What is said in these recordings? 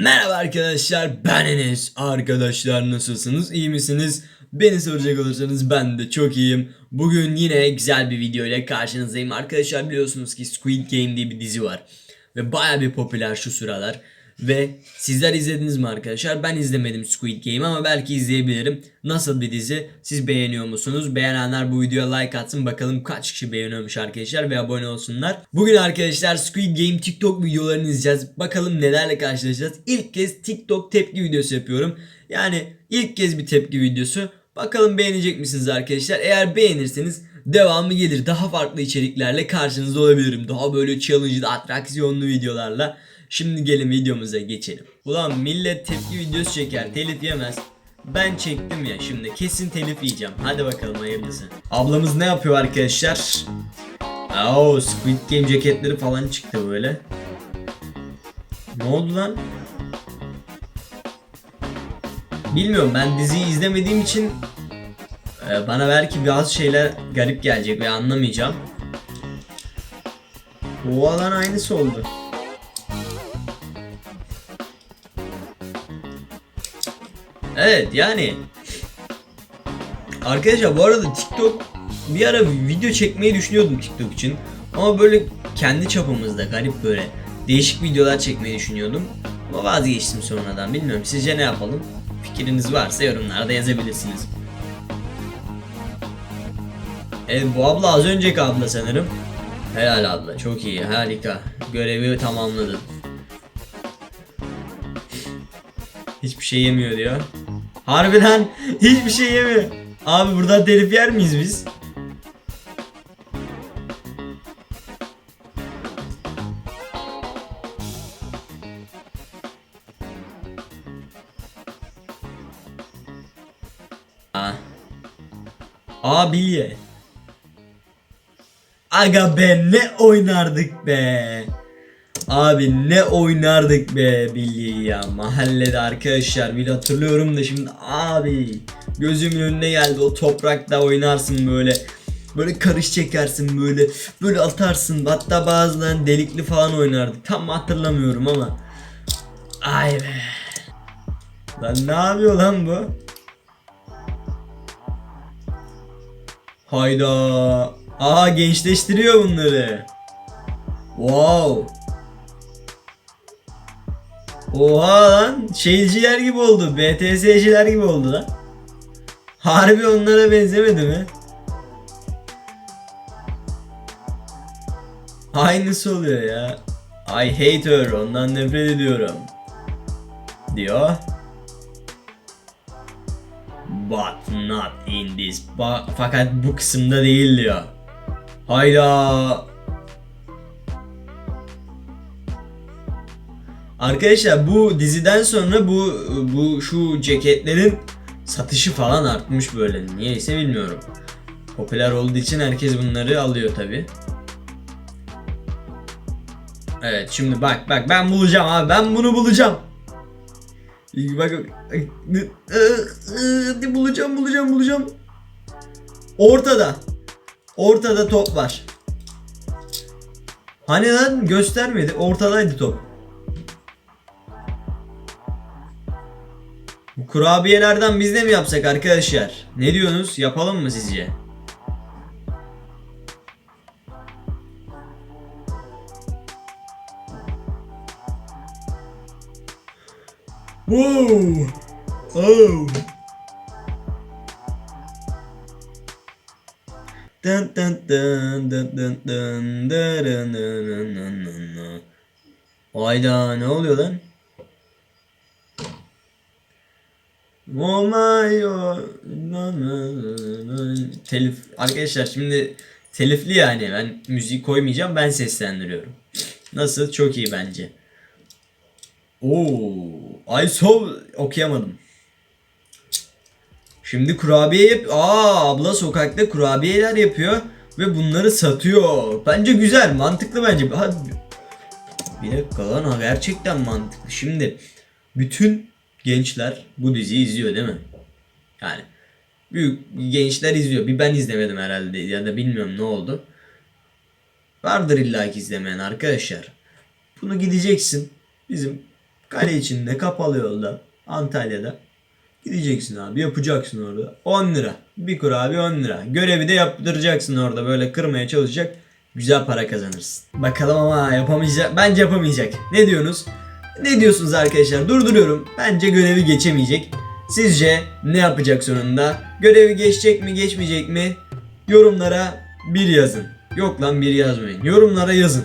Merhaba arkadaşlar ben Enes. Arkadaşlar nasılsınız? İyi misiniz? Beni soracak olursanız ben de çok iyiyim. Bugün yine güzel bir video ile karşınızdayım. Arkadaşlar biliyorsunuz ki Squid Game diye bir dizi var. Ve baya bir popüler şu sıralar. Ve sizler izlediniz mi arkadaşlar? Ben izlemedim Squid Game ama belki izleyebilirim. Nasıl bir dizi? Siz beğeniyor musunuz? Beğenenler bu videoya like atsın. Bakalım kaç kişi beğeniyormuş arkadaşlar ve abone olsunlar. Bugün arkadaşlar Squid Game TikTok videolarını izleyeceğiz. Bakalım nelerle karşılaşacağız. İlk kez TikTok tepki videosu yapıyorum. Yani ilk kez bir tepki videosu. Bakalım beğenecek misiniz arkadaşlar? Eğer beğenirseniz devamı gelir. Daha farklı içeriklerle karşınızda olabilirim. Daha böyle challenge'lı, atraksiyonlu videolarla. Şimdi gelin videomuza geçelim. Ulan millet tepki videosu çeker, telif yemez. Ben çektim ya şimdi kesin telif yiyeceğim. Hadi bakalım hayırlısı. Ablamız ne yapıyor arkadaşlar? Oo Squid Game ceketleri falan çıktı böyle. Ne oldu lan? Bilmiyorum ben diziyi izlemediğim için e, bana belki bazı şeyler garip gelecek ve anlamayacağım. O alan aynısı oldu. Evet yani Arkadaşlar bu arada TikTok bir ara video çekmeyi düşünüyordum TikTok için. Ama böyle kendi çapımızda garip böyle değişik videolar çekmeyi düşünüyordum. Ama vazgeçtim sonradan. Bilmiyorum sizce ne yapalım? Fikriniz varsa yorumlarda yazabilirsiniz. Evet bu abla az önceki abla sanırım. Helal abla çok iyi harika. Görevi tamamladın. Hiçbir şey yemiyor diyor. Harbiden hiçbir şey yemiyor. Abi buradan telif yer miyiz biz? Aa. Bilye. Aga be ne oynardık be. Abi ne oynardık be bilyeyi ya. Mahallede arkadaşlar bir hatırlıyorum da şimdi abi gözümün önüne geldi. O toprakta oynarsın böyle. Böyle karış çekersin böyle. Böyle atarsın. Hatta bazıları delikli falan oynardık. Tam hatırlamıyorum ama. Ay be. Lan ne yapıyor lan bu? Hayda. Aa gençleştiriyor bunları. Wow Oha lan şeyciler gibi oldu. BTS'ciler gibi oldu lan. Harbi onlara benzemedi mi? Aynısı oluyor ya. I hate her ondan nefret ediyorum. Diyor. But not in this. Ba- fakat bu kısımda değil diyor. Hayda. Arkadaşlar bu diziden sonra bu bu şu ceketlerin satışı falan artmış böyle. Niyeyse bilmiyorum. Popüler olduğu için herkes bunları alıyor tabi. Evet şimdi bak bak ben bulacağım abi ben bunu bulacağım. Bak bak bulacağım bulacağım bulacağım. Ortada. Ortada top var. Hani lan göstermedi ortadaydı top. Bu kurabiyelerden biz de mi yapsak arkadaşlar? Ne diyorsunuz? Yapalım mı sizce? Wow. Oh. Dun dun dun dun dun dun dun dun dun dun dun. Hayda ne oluyor lan? Telif arkadaşlar şimdi telifli yani ben müziği koymayacağım ben seslendiriyorum. Nasıl? Çok iyi bence. Oo, I saw okuyamadım. Şimdi kurabiye yap. Aa, abla sokakta kurabiyeler yapıyor ve bunları satıyor. Bence güzel, mantıklı bence. Hadi. Bir dakika lan ha, gerçekten mantıklı. Şimdi bütün gençler bu diziyi izliyor değil mi? Yani büyük gençler izliyor. Bir ben izlemedim herhalde ya da bilmiyorum ne oldu. Vardır illa ki izlemeyen arkadaşlar. Bunu gideceksin bizim Kale içinde kapalı yolda Antalya'da. Gideceksin abi yapacaksın orada. 10 lira. Bir kurabiye 10 lira. Görevi de yaptıracaksın orada böyle kırmaya çalışacak. Güzel para kazanırsın. Bakalım ama yapamayacak. Bence yapamayacak. Ne diyorsunuz? Ne diyorsunuz arkadaşlar? Durduruyorum. Bence görevi geçemeyecek. Sizce ne yapacak sonunda? Görevi geçecek mi geçmeyecek mi? Yorumlara bir yazın. Yok lan bir yazmayın. Yorumlara yazın.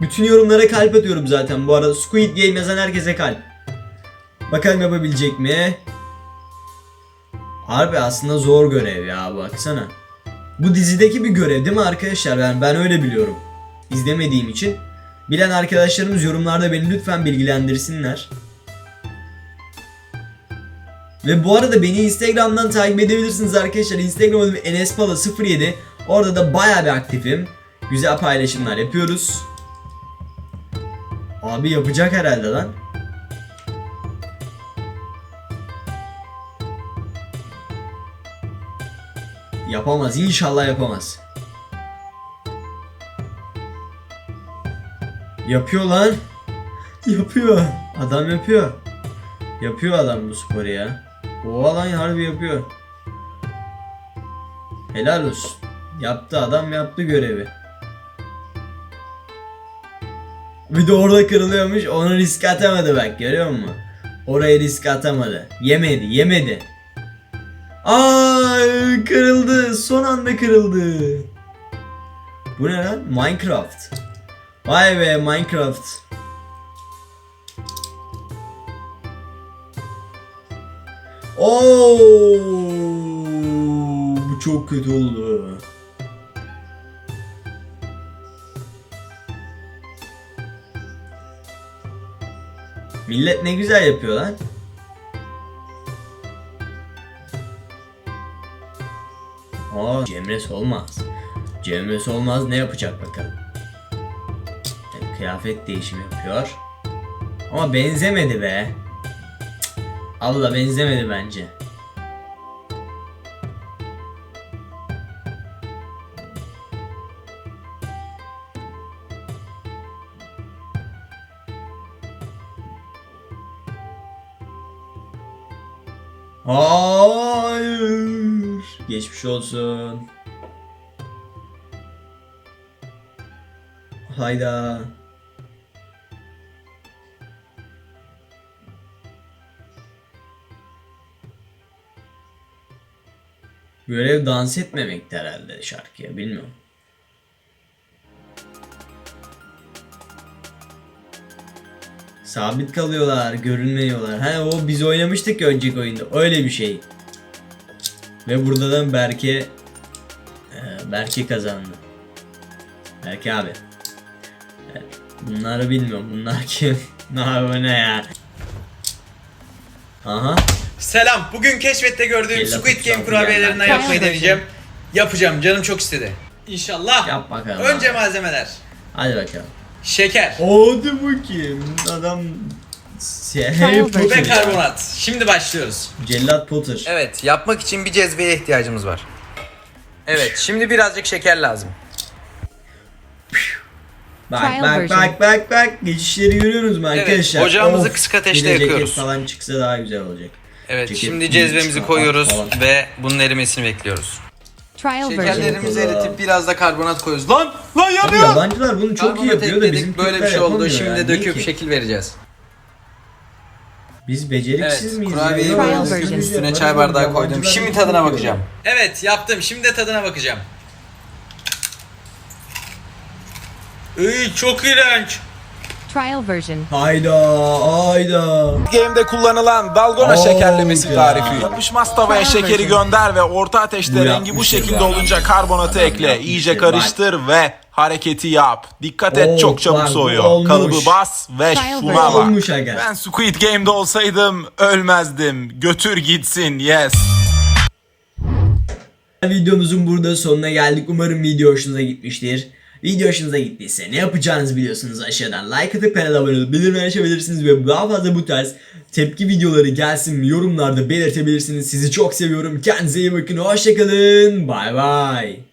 Bütün yorumlara kalp atıyorum zaten bu arada. Squid Game yazan herkese kalp. Bakalım yapabilecek mi? Harbi aslında zor görev ya baksana. Bu dizideki bir görev değil mi arkadaşlar? Ben, ben öyle biliyorum. İzlemediğim için. Bilen arkadaşlarımız yorumlarda beni lütfen bilgilendirsinler. Ve bu arada beni Instagram'dan takip edebilirsiniz arkadaşlar. Instagram adım enespala07. Orada da bayağı bir aktifim. Güzel paylaşımlar yapıyoruz. Abi yapacak herhalde lan. Yapamaz. İnşallah yapamaz. Yapıyor lan. Yapıyor. Adam yapıyor. Yapıyor adam bu sporu ya. Oha lan harbi yapıyor. Helal olsun. Yaptı adam yaptı görevi. Bir de orada kırılıyormuş onu risk atamadı bak görüyor musun? Oraya risk atamadı. Yemedi yemedi. Ay kırıldı son anda kırıldı. Bu ne lan? Minecraft. Vay be Minecraft. Oo, bu çok kötü oldu. Millet ne güzel yapıyor lan. Aa, Cemres olmaz. Cemres olmaz ne yapacak bakalım. Kıyafet değişimi yapıyor. Ama benzemedi be. Cık, Abla benzemedi bence. Hayır. Geçmiş olsun. Hayda. Görev dans etmemekti herhalde şarkıya bilmiyorum. Sabit kalıyorlar, görünmüyorlar. Ha o biz oynamıştık ya önceki oyunda. Öyle bir şey. Ve burada da Berke e, Berke kazandı. Berke abi. Bunları bilmiyorum. Bunlar kim? ne abi ne ya? Aha. Selam. Bugün keşfette gördüğüm Gel Squid Game kurabiyelerinden yapmayı deneyeceğim. Yapacağım. Canım çok istedi. İnşallah. Yap bakalım. Önce abi. malzemeler. Hadi bakalım. Şeker Hadi bakayım. Adam şey, Harry Potter version. ve ya. karbonat. Şimdi başlıyoruz. Cellat Potter. Evet, yapmak için bir cezveye ihtiyacımız var. Evet, şimdi birazcık şeker lazım. Bak Trial bak version. bak bak bak geçişleri görüyorsunuz mu Evet, arkadaşlar? ocağımızı kısık ateşte bir de ceket yakıyoruz. falan çıksa daha güzel olacak. Evet, Ceket, şimdi cezvemizi koyuyoruz falan. ve bunun erimesini bekliyoruz. Trial version. Şekerlerimizi eritip biraz da karbonat koyuyoruz. Lan! Lan Abi yanıyor! yabancılar bunu çok iyi Karbonat yapıyor da ekledik, bizim böyle bir Türkler şey oldu. yapamıyor Şimdi ya. de Niye döküp ki? şekil vereceğiz. Biz beceriksiz Evet, miyiz? kurabiyeyi ya? böyle Trial döküp version. üstüne çay bardağı koydum. Şimdi tadına bakacağım. Evet, yaptım. Şimdi de tadına bakacağım. İyi, çok iğrenç. Trial version. Hayda hayda. Game'de kullanılan dalgona Oo, şekerlemesi ya. tarifi. Yapışmaz tavaya şekeri version. gönder ve orta ateşte Bu rengi bu yapmıştır şekilde ya. olunca karbonatı Adam ekle. yapmıştır, iyice bak. karıştır ve hareketi yap. Dikkat et Oo, çok çabuk bu soğuyor. olmuş. Kalıbı bas ve Trial şuna version. bak. Olmuş aga. Ben Squid Game'de olsaydım ölmezdim. Götür gitsin yes. Videomuzun burada sonuna geldik. Umarım video hoşunuza gitmiştir. Video hoşunuza gittiyse ne yapacağınızı biliyorsunuz aşağıdan like atıp kanala abone olup bildirimleri açabilirsiniz ve daha fazla bu tarz tepki videoları gelsin yorumlarda belirtebilirsiniz. Sizi çok seviyorum. Kendinize iyi bakın. Hoşçakalın. Bay bay.